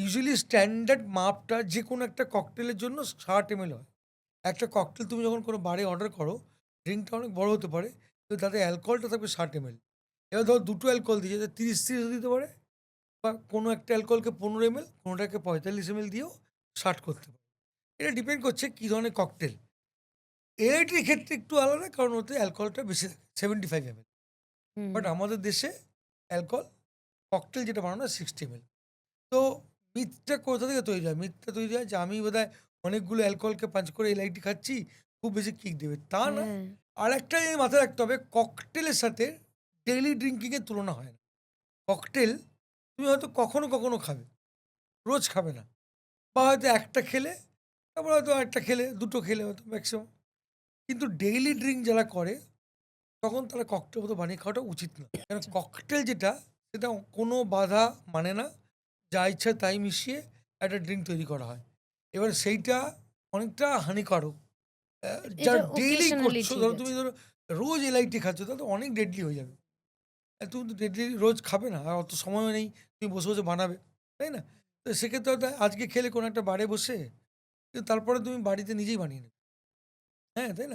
Usually standard মাপটা যে কোনো একটা ককটেলের জন্য ৬০ এমএল হয়। একটা ককটেল তুমি যখন কোনো বারে অর্ডার করো, ড্রিংকটা অনেক বড় হতে পারে। কিন্তু তাতে অ্যালকোহলটা থাকবে ৬০ এমএল। এবার ধরো ২ টো অ্যালকোহল দিয়েছে, ৩০-৩০ ও দিতে পারে বা কোনো একটা অ্যালকোহলকে ১৫ এমএল, কোনোটাকে ৪৫ এমএল দিয়েও ৬০ করতে পারে। এটা ডিপেন্ড করছে কী ধরনের ককটেল। এআইটির ক্ষেত্রে একটু আলাদা কারণ ওতে অ্যালকোহলটা বেশি থাকে ৭৫ এমএল। বাট আমাদের দেশে অ্যালকোহল ককটেল যেটা বানানো সিক্সটি ৬০ এমএল। তো মিথটা কোথা থেকে তৈরি হয়? মিথটা তৈরি হয় যে আমি বোধহয় অনেকগুলো অ্যালকোহলকে পাঞ্চ করে এলআইটি খাচ্ছি, খুব বেশি কিক দেবে। তা না। আর আরেকটা জিনিস মাথায় রাখতে হবে ককটেলের সাথে ডেইলি ড্রিংকিং এর তুলনা হয় না। ককটেল তুমি হয়তো কখনো, কখনো খাবে। রোজ খাবে না। বা হয়তো একটা খেলে, তারপর হয়তো একটা খেলে, দুটো খেলে হয়তো ম্যাক্সিমাম। কিন্তু ডেইলি ড্রিঙ্ক যারা করে, তখন তারা ককটেল মতো বানিয়ে খাওয়াটা উচিত না। কারণ আচ্ছা। ককটেল যেটা, সেটা কোনো বাধা মানে না। যা ইচ্ছা তাই মিশিয়ে একটা ড্রিঙ্ক তৈরি করা হয়। এবার সেইটা অনেকটা হানিকারক। যা ডেইলি করছ, ধরো তুমি ধরো রোজ এলআইটি খাচ্ছ, তাহলে তো অনেক ডেডলি হয়ে যাবে। তুমি তো ডেডলি রোজ খাবে না। আর অত সময়ও নেই তুমি বসে, বসে বানাবে। তাই না? তো সেক্ষেত্রে হয়তো আজকে খেলে কোনো একটা বারে বসে, কিন্তু তারপরে তুমি বাড়িতে নিজেই বানিয়ে নেবে। হ্যাঁ, তাই না?